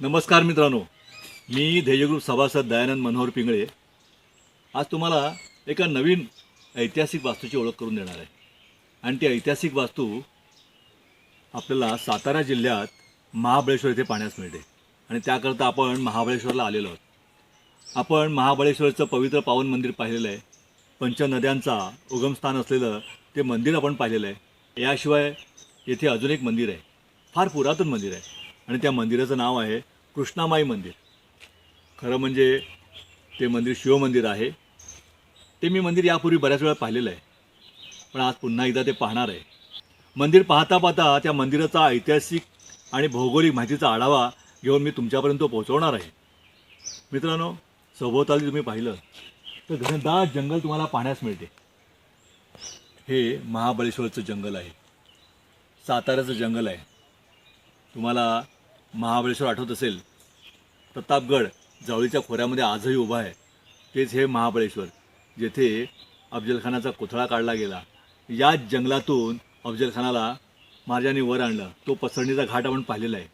नमस्कार मित्रांनो. मी ध्येयग्रुप सभासद दयानंद मनोहर पिंगळे. आज तुम्हाला एका नवीन ऐतिहासिक वास्तूची ओळख करून देणार आहे. आणि ती ऐतिहासिक वास्तू आपल्याला सातारा जिल्ह्यात महाबळेश्वर येथे पाहण्यास मिळते. आणि त्याकरता आपण महाबळेश्वरला आलेलो आहोत. आपण महाबळेश्वरचं पवित्र पावन मंदिर पाहिलेलं आहे. पंचनद्यांचा उगमस्थान असलेलं ते मंदिर आपण पाहिलेलं आहे. याशिवाय येथे अजून एक मंदिर आहे. फार पुरातन मंदिर आहे. आणि त्या मंदिराचं नाव आहे कृष्णामाई मंदिर. खरं म्हणजे ते मंदिर शिवमंदिर आहे. ते मी मंदिर यापूर्वी बऱ्याच वेळा पाहिलेलं आहे. पण आज पुन्हा एकदा ते पाहणार आहे. मंदिर पाहता पाहता त्या मंदिराचा ऐतिहासिक आणि भौगोलिक माहितीचा आढावा घेऊन मी तुमच्यापर्यंत पोहोचवणार आहे. मित्रांनो सभोवताली तुम्ही पाहिलं तर घनदाट जंगल तुम्हाला पाहण्यास मिळते. हे महाबळेश्वरचं जंगल आहे. साताऱ्याचं जंगल आहे. तुम्हाला महाबळेश्वर आठवत असेल प्रतापगड जवळीच्या खोऱ्यामध्ये आजही उभा आहे. तेच हे महाबळेश्वर जेथे अफजलखानाचा कोथळा काढला गेला. याच जंगलातून अफजलखानाला महाराजांनी वर आणलं. तो पसरणीचा घाट आपण पाहिलेला आहे.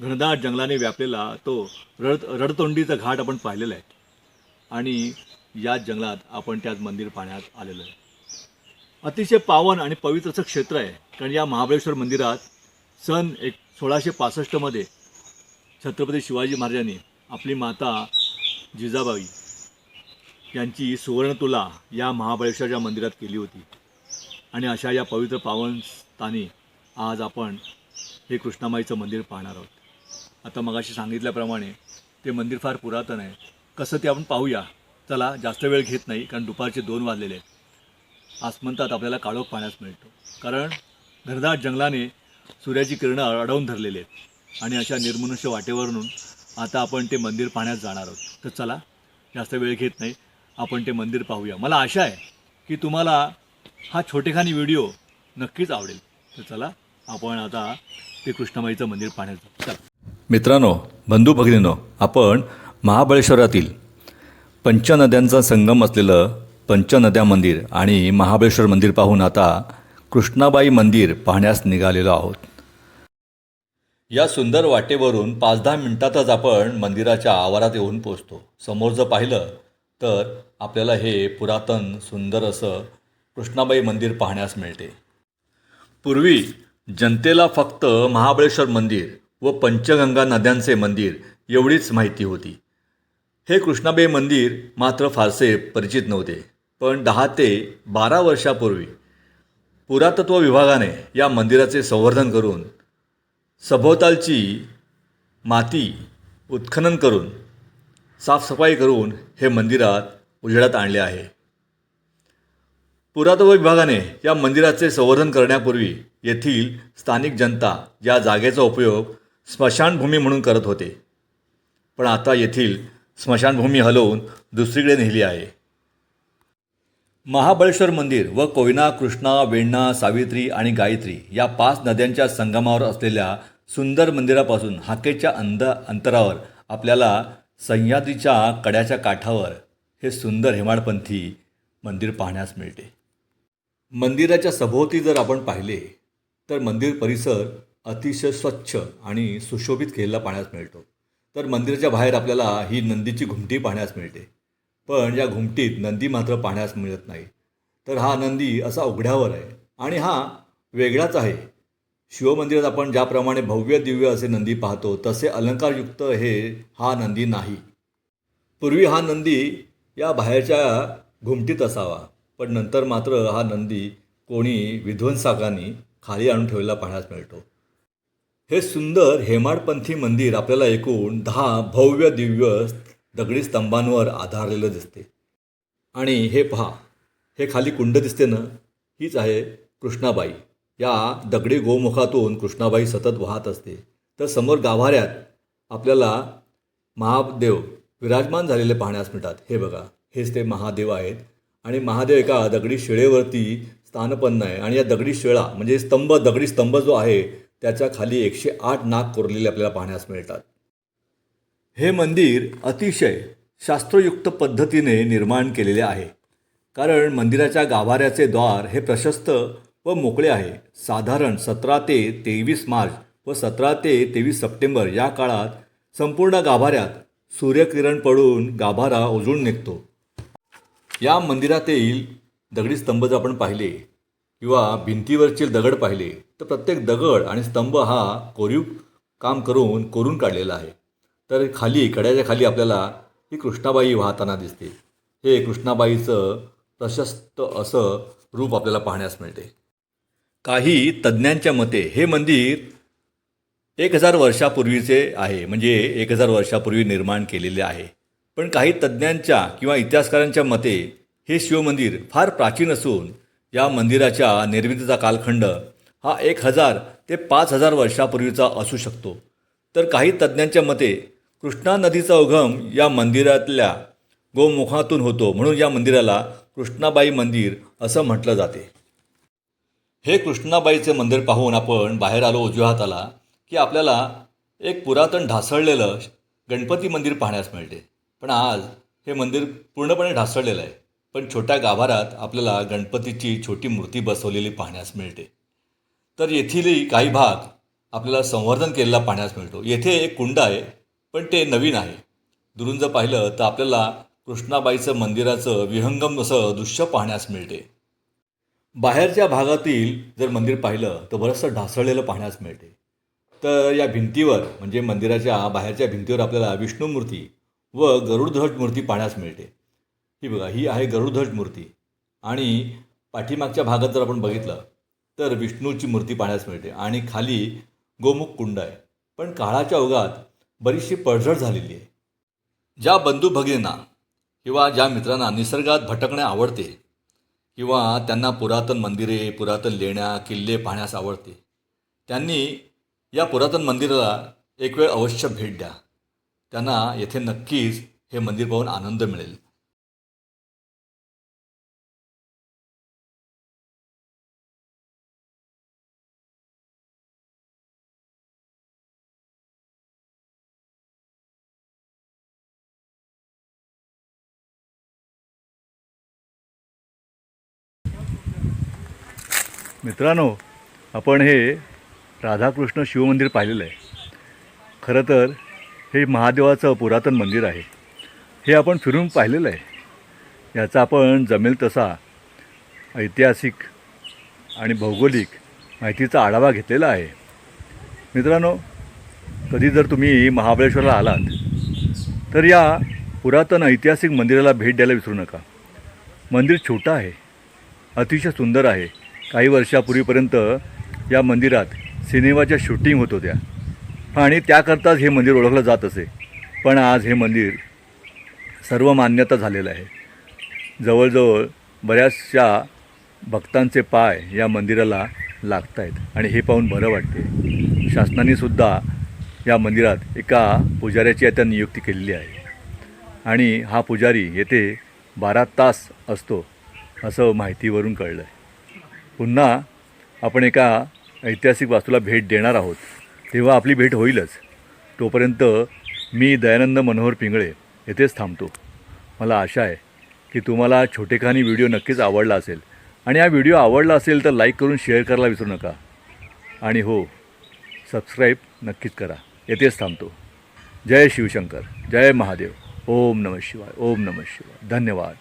घनदाट जंगलाने व्यापलेला तो रड रडतोंडीचा घाट आपण पाहिलेला आहे. आणि याच जंगलात आपण त्यात मंदिर पाहण्यात आलेलं आहे. अतिशय पावन आणि पवित्र असं क्षेत्र आहे. कारण या महाबळेश्वर मंदिरात सन एक सोळाशे पासष्टमध्ये छत्रपती शिवाजी महाराजांनी आपली माता जिजाबाई यांची सुवर्णतुला या महाबळेश्वरच्या मंदिरात केली होती. आणि अशा या पवित्र पावन स्थानी आज आपण हे कृष्णामाईचं मंदिर पाहणार आहोत. आता मगाशी सांगितल्याप्रमाणे ते मंदिर फार पुरातन आहे. कसं ते आपण पाहूया. चला जास्त वेळ घेत नाही कारण दुपारचे दोन वाजलेले आहेत. आसमंतात आपल्याला काळोख पाहण्यास मिळतो. कारण घनदाट जंगलाने सूर्याची किरणं अडवून धरलेली आहेत. आणि अशा निर्मनुष्य वाटेवरून आता आपण ते मंदिर पाहण्यात जाणार आहोत. तर चला जास्त वेळ घेत नाही. आपण ते मंदिर पाहूया. मला आशा आहे की तुम्हाला हा छोटेखानी व्हिडिओ नक्कीच आवडेल. तर चला आपण आता ते कृष्णमाईचं मंदिर पाहण्यात जाऊ. चला. मित्रांनो बंधू भगिनीनो आपण महाबळेश्वरातील पंचनद्यांचा संगम असलेलं पंचनद्या मंदिर आणि महाबळेश्वर मंदिर पाहून आता कृष्णाबाई मंदिर पाहण्यास निघालेलो आहोत. या सुंदर वाटेवरून पाच दहा मिनिटातच आपण मंदिराच्या आवारात येऊन पोचतो समोर जर पाहिलं तर आपल्याला हे पुरातन सुंदर असं कृष्णाबाई मंदिर पाहण्यास मिळते. पूर्वी जनतेला फक्त महाबळेश्वर मंदिर व पंचगंगा नद्यांचे मंदिर एवढीच माहिती होती. हे कृष्णाबाई मंदिर मात्र फारसे परिचित नव्हते. पण दहा ते बारा वर्षापूर्वी पुरातत्व विभागाने या मंदिराचे संवर्धन करून सभोवतालची माती उत्खनन करून साफसफाई करून हे मंदिरात उजेडात आणले आहे. पुरातत्व विभागाने या मंदिराचे संवर्धन करण्यापूर्वी येथील स्थानिक जनता या जागेचा उपयोग स्मशानभूमी म्हणून करत होते. पण आता येथील स्मशानभूमी हलवून दुसरीकडे नेली आहे. महाबळेश्वर मंदिर व कोयना कृष्णा वेण्णा सावित्री आणि गायत्री या पाच नद्यांच्या संगमावर असलेल्या सुंदर मंदिरापासून हाकेच्या अंद अंतरावर आपल्याला सह्याद्रीच्या कड्याच्या काठावर हे सुंदर हेमाडपंथी मंदिर पाहण्यास मिळते. मंदिराच्या सभोवती जर आपण पाहिले तर मंदिर परिसर अतिशय स्वच्छ आणि सुशोभित केलेला पाहण्यास मिळतो. तर मंदिराच्या बाहेर आपल्याला ही नंदीची घुमटी पाहण्यास मिळते. पण या घुमटीत नंदी मात्र पाहण्यास मिळत नाही. तर हा नंदी असा उघड्यावर आहे आणि हा वेगळाच आहे. शिवमंदिरात आपण ज्याप्रमाणे भव्य दिव्य असे नंदी पाहतो तसे अलंकारयुक्त हे हा नंदी नाही. पूर्वी हा नंदी या बाहेरच्या घुमटीत असावा पण नंतर मात्र हा नंदी कोणी विध्वंसाकांनी खाली आणून ठेवलेला पाहण्यास मिळतो. हे सुंदर हेमाडपंथी मंदिर आपल्याला एकूण दहा भव्य दिव्य दगडी स्तंभांवर आधारलेलं दिसते. आणि हे पहा हे खाली कुंड दिसते ना? हीच आहे कृष्णाबाई. या दगडी गोमुखातून कृष्णाबाई सतत वाहत असते. तर समोर गाभाऱ्यात आपल्याला महादेव विराजमान झालेले पाहण्यास मिळतात. हे बघा हेच ते महादेव आहेत. आणि महादेव एका दगडी शिळेवरती स्थानपन्न आहे. आणि या दगडी शिळा म्हणजे स्तंभ दगडी स्तंभ जो आहे त्याच्याखाली एकशे आठ नाग कोरलेले आपल्याला पाहण्यास मिळतात. हे मंदिर अतिशय शास्त्रयुक्त पद्धतीने निर्माण केलेले आहे. कारण मंदिराच्या गाभाऱ्याचे द्वार हे प्रशस्त व मोकळे आहे. साधारण सतरा ते तेवीस मार्च व सतरा ते तेवीस सप्टेंबर या काळात संपूर्ण गाभाऱ्यात सूर्यकिरण पडून गाभारा उजळून निघतो. या मंदिरातील दगडी स्तंभ जर आपण पाहिले किंवा भिंतीवरचे दगड पाहिले. तर प्रत्येक दगड आणि स्तंभ हा कोरीव काम करून कोरून काढलेला आहे. तर खाली कड्याच्या खाली आपल्याला ही कृष्णाबाई वाहताना दिसते. हे कृष्णाबाईचं प्रशस्त असं रूप आपल्याला पाहण्यास मिळते. काही तज्ज्ञांच्या मते हे मंदिर एक हजार वर्षापूर्वीचे आहे म्हणजे एक हजार वर्षापूर्वी निर्माण केलेले आहे. पण काही तज्ज्ञांच्या किंवा इतिहासकारांच्या मते हे शिवमंदिर फार प्राचीन असून या मंदिराच्या निर्मितीचा कालखंड हा एक हजार ते पाच हजार वर्षापूर्वीचा असू शकतो. तर काही तज्ज्ञांच्या मते कृष्णा नदीचा उगम या मंदिरातल्या गोमुखातून होतो म्हणून या मंदिराला कृष्णाबाई मंदिर असं म्हटलं जाते. हे कृष्णाबाईचे मंदिर पाहून आपण बाहेर आलो उजव्या हाताला की आपल्याला एक पुरातन ढासळलेलं गणपती मंदिर पाहण्यास मिळते. पण आज हे मंदिर पूर्णपणे ढासळलेलं आहे. पण छोट्या गाभारात आपल्याला गणपतीची छोटी मूर्ती बसवलेली पाहण्यास मिळते. तर येथीलही काही भाग आपल्याला संवर्धन केलेला पाहण्यास मिळतो. येथे एक कुंड आहे पण ते नवीन आहे. दुरून जर पाहिलं तर आपल्याला कृष्णाबाईचं मंदिराचं विहंगम असं दृश्य पाहण्यास मिळते. बाहेरच्या भागातील जर मंदिर पाहिलं तर बरंचसं ढासळलेलं पाहण्यास मिळते. तर या भिंतीवर म्हणजे मंदिराच्या बाहेरच्या भिंतीवर आपल्याला विष्णूमूर्ती व गरुडध्वज मूर्ती पाहण्यास मिळते. ही बघा ही आहे गरुडध्वज मूर्ती. आणि पाठीमागच्या भागात जर आपण बघितलं तर विष्णूची मूर्ती पाहण्यास मिळते. आणि खाली गोमुख कुंड आहे. पण काळाच्या ओघात बरीचशी पडझड झालेली आहे. ज्या बंधू भगिनींना किंवा ज्या मित्रांना निसर्गात भटकणे आवडते किंवा त्यांना पुरातन मंदिरे पुरातन लेण्या किल्ले पाहण्यास आवडते त्यांनी या पुरातन मंदिराला एक वेळ अवश्य भेट द्या. त्यांना येथे नक्कीच हे मंदिर पाहून आनंद मिळेल. मित्रांनो आपण हे राधाकृष्ण शिवमंदिर पाहिलेलं आहे. खरं तर हे महादेवाचं पुरातन मंदिर आहे. हे आपण फिरून पाहिलेलं आहे. याचा आपण जमेल तसा ऐतिहासिक आणि भौगोलिक माहितीचा आढावा घेतलेला आहे. मित्रांनो कधी जर तुम्ही महाबळेश्वरला आलात तर या पुरातन ऐतिहासिक मंदिराला भेट द्यायला विसरू नका. मंदिर छोटं आहे अतिशय सुंदर आहे. काही वर्षापूर्वीपर्यंत या मंदिरात सिनेमाच्या शूटिंग होत होत्या. आणि त्याकरताच हे मंदिर ओळखलं जात असे. पण आज हे मंदिर सर्व मान्यता झालेलं आहे. जवळजवळ बऱ्याचशा भक्तांचे पाय या मंदिराला लागत आहेत आणि हे पाहून बरं वाटते शासनाने सुद्धा या मंदिरात एका पुजाऱ्याची आता नियुक्ती केलेली आहे. आणि हा पुजारी येथे बारा तास असतो असं माहितीवरून कळलं आहे पुन्हा आपण एका ऐतिहासिक वास्तूला भेट देणार आहोत. तेव्हा आपली भेट होईलच. तोपर्यंत मी दयानंद मनोहर पिंगळे येथेच थांबतो. मला आशा आहे की तुम्हाला छोटेखानी व्हिडिओ नक्कीच आवडला असेल. आणि हा व्हिडिओ आवडला असेल तर लाईक करून शेअर करायला विसरू नका. आणि हो सबस्क्राईब नक्कीच करा. येथेच थांबतो. जय शिवशंकर. जय महादेव. ओम नमः शिवाय. ओम नमः शिवाय. धन्यवाद.